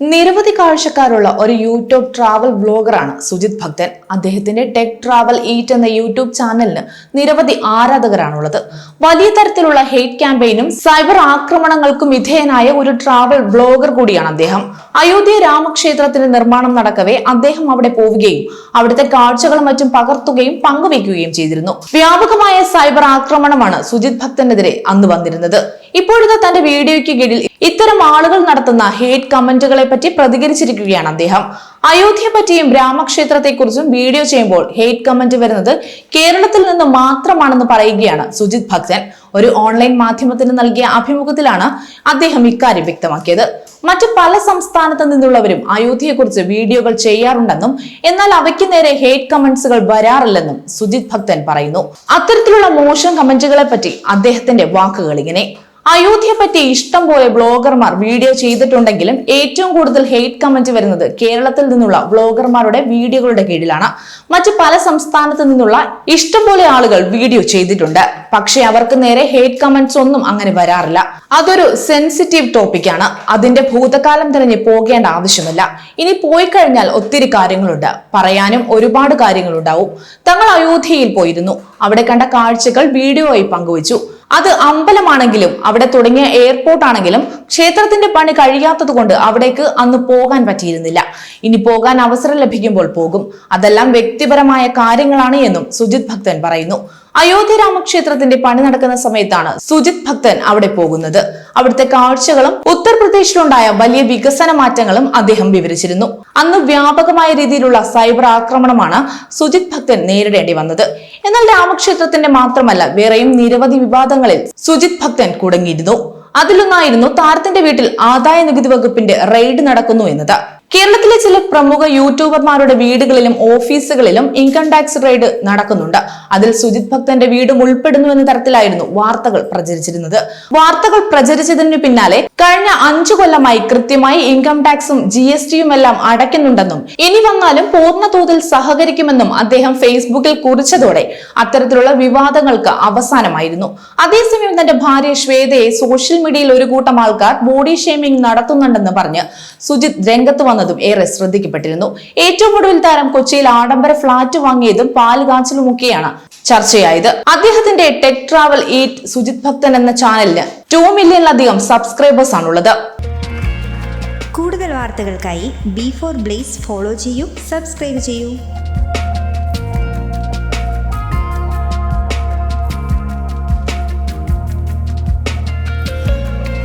നിരവധി കാഴ്ചക്കാരുള്ള ഒരു YouTube travel വ്ലോഗറാണ് Sujith Bhakthan. അദ്ദേഹത്തിന്റെ ടെക് ട്രാവൽ ഈറ്റ് എന്ന യൂട്യൂബ് ചാനലിന് നിരവധി ആരാധകരാണുള്ളത്. വലിയ തരത്തിലുള്ള ഹെയ്റ്റ് ക്യാമ്പയിനും സൈബർ ആക്രമണങ്ങൾക്കും വിധേയനായ ഒരു ട്രാവൽ വ്ലോഗർ കൂടിയാണ് അദ്ദേഹം. അയോധ്യ രാമക്ഷേത്രത്തിന്റെ നിർമ്മാണം നടക്കവേ അദ്ദേഹം അവിടെ പോവുകയും അവിടുത്തെ കാഴ്ചകളും മറ്റും പകർത്തുകയും പങ്കുവയ്ക്കുകയും ചെയ്തിരുന്നു. വ്യാപകമായ സൈബർ ആക്രമണമാണ് സുജിത് ഭക്തനെതിരെ അന്ന് വന്നിരുന്നത്. ഇപ്പോഴത്തെ തന്റെ വീഡിയോയ്ക്ക് കീഴിൽ ഇത്തരം ആളുകൾ നടത്തുന്ന ഹേറ്റ് കമന്റുകളെ പറ്റി പ്രതികരിച്ചിരിക്കുകയാണ് അദ്ദേഹം. അയോധ്യയെ പറ്റിയും രാമക്ഷേത്രത്തെക്കുറിച്ചും വീഡിയോ ചെയ്യുമ്പോൾ ഹേറ്റ് കമന്റ് വരുന്നത് കേരളത്തിൽ നിന്ന് മാത്രമാണെന്ന് പറയുകയാണ് സുജിത് ഭക്തൻ. ഒരു ഓൺലൈൻ മാധ്യമത്തിന് നൽകിയ അഭിമുഖത്തിലാണ് അദ്ദേഹം ഇക്കാര്യം വ്യക്തമാക്കിയത്. മറ്റ് പല സംസ്ഥാനത്ത് നിന്നുള്ളവരും അയോധ്യയെക്കുറിച്ച് വീഡിയോകൾ ചെയ്യാറുണ്ടെന്നും എന്നാൽ അവയ്ക്ക് നേരെ ഹേറ്റ് കമന്റ്സുകൾ വരാറില്ലെന്നും സുജിത് ഭക്തൻ പറയുന്നു. അത്തരത്തിലുള്ള മോശം കമന്റുകളെ പറ്റി അദ്ദേഹത്തിന്റെ വാക്കുകൾ ഇങ്ങനെ. അയോധ്യയെ പറ്റി ഇഷ്ടം പോലെ ബ്ലോഗർമാർ വീഡിയോ ചെയ്തിട്ടുണ്ടെങ്കിലും ഏറ്റവും കൂടുതൽ ഹെയ്റ്റ് കമന്റ് വരുന്നത് കേരളത്തിൽ നിന്നുള്ള ബ്ലോഗർമാരുടെ വീഡിയോകളുടെ കീഴിലാണ്. മറ്റ് പല സംസ്ഥാനത്ത് നിന്നുള്ള ഇഷ്ടം പോലെ ആളുകൾ വീഡിയോ ചെയ്തിട്ടുണ്ട്. പക്ഷെ അവർക്ക് നേരെ ഹെയ്റ്റ് കമന്റ്സ് ഒന്നും അങ്ങനെ വരാറില്ല. അതൊരു സെൻസിറ്റീവ് ടോപ്പിക്കാണ്. അതിന്റെ ഭൂതകാലം തിരഞ്ഞ് പോകേണ്ട ആവശ്യമില്ല. ഇനി പോയി കഴിഞ്ഞാൽ ഒത്തിരി കാര്യങ്ങളുണ്ട്. പറയാനും ഒരുപാട് കാര്യങ്ങളുണ്ടാവും. തങ്ങൾ അയോധ്യയിൽ പോയിരുന്നു. അവിടെ കണ്ട കാഴ്ചകൾ വീഡിയോ ആയി പങ്കുവച്ചു. അത് അമ്പലമാണെങ്കിലും അവിടെ തുടങ്ങിയ എയർപോർട്ട് ആണെങ്കിലും ക്ഷേത്രത്തിന്റെ പണി കഴിയാത്തത് കൊണ്ട് അവിടേക്ക് അന്ന് പോകാൻ പറ്റിയിരുന്നില്ല. ഇനി പോകാൻ അവസരം ലഭിക്കുമ്പോൾ പോകും. അതെല്ലാം വ്യക്തിപരമായ കാര്യങ്ങളാണ് എന്നും സുജിത് ഭക്തൻ പറയുന്നു. അയോധ്യ രാമക്ഷേത്രത്തിന്റെ പണി നടക്കുന്ന സമയത്താണ് സുജിത് ഭക്തൻ അവിടെ പോകുന്നത്. അവിടുത്തെ കാഴ്ചകളും ഉത്തർപ്രദേശിലുണ്ടായ വലിയ വികസന മാറ്റങ്ങളും അദ്ദേഹം വിവരിച്ചിരുന്നു. അന്ന് വ്യാപകമായ രീതിയിലുള്ള സൈബർ ആക്രമണമാണ് സുജിത് ഭക്തൻ നേരിടേണ്ടി വന്നത്. എന്നാൽ രാമക്ഷേത്രത്തിന്റെ മാത്രമല്ല വേറെയും നിരവധി വിവാദങ്ങളിൽ സുജിത് ഭക്തൻ കുടുങ്ങിയിരുന്നു. അതിലൊന്നായിരുന്നു താരത്തിന്റെ വീട്ടിൽ ആദായ നികുതി വകുപ്പിന്റെ റെയ്ഡ് നടക്കുന്നു എന്നത്. കേരളത്തിലെ ചില പ്രമുഖ യൂട്യൂബർമാരുടെ വീടുകളിലും ഓഫീസുകളിലും ഇൻകം ടാക്സ് റെയ്ഡ് നടക്കുന്നുണ്ട്. അതിൽ സുജിത് ഭക്തന്റെ വീടും ഉൾപ്പെടുന്നു എന്ന തരത്തിലായിരുന്നു വാർത്തകൾ പ്രചരിച്ചിരുന്നത്. വാർത്തകൾ പ്രചരിച്ചതിനു പിന്നാലെ കഴിഞ്ഞ അഞ്ചു കൊല്ലമായി കൃത്യമായി ഇൻകം ടാക്സും ജി എസ് ടിയും എല്ലാം അടയ്ക്കുന്നുണ്ടെന്നും ഇനി വന്നാലും പൂർണ തോതിൽ സഹകരിക്കുമെന്നും അദ്ദേഹം ഫേസ്ബുക്കിൽ കുറിച്ചതോടെ അത്തരത്തിലുള്ള വിവാദങ്ങൾക്ക് അവസാനമായിരുന്നു. അതേസമയം തന്റെ ഭാര്യ ശ്വേതയെ സോഷ്യൽ മീഡിയയിൽ ഒരു കൂട്ടം ആൾക്കാർ ബോഡി ഷേമിംഗ് നടത്തുന്നുണ്ടെന്ന് പറഞ്ഞ് സുജിത് രംഗത്ത് വന്നതും ഏറെ ശ്രദ്ധിക്കപ്പെട്ടിരുന്നു. ഏറ്റവും ഒടുവിൽ താരം കൊച്ചിയിൽ ആഡംബര ഫ്ളാറ്റ് വാങ്ങിയതും പാൽ കാച്ചിലുമൊക്കെയാണ് ചർച്ചയായത്. അദ്ദേഹത്തിന്റെ ടെക് ട്രാവൽ ഈറ്റ് സുജിത് ഭക്തൻ എന്ന ചാനലിന് ടു മില്യണിലധികം സബ്സ്ക്രൈബേഴ്സ് ആണുള്ളത്. കൂടുതൽ വാർത്തകൾക്കായി ബി ഫോർ ബ്ലേസ് ഫോളോ ചെയ്യൂ സബ്സ്ക്രൈബ് ചെയ്യൂ.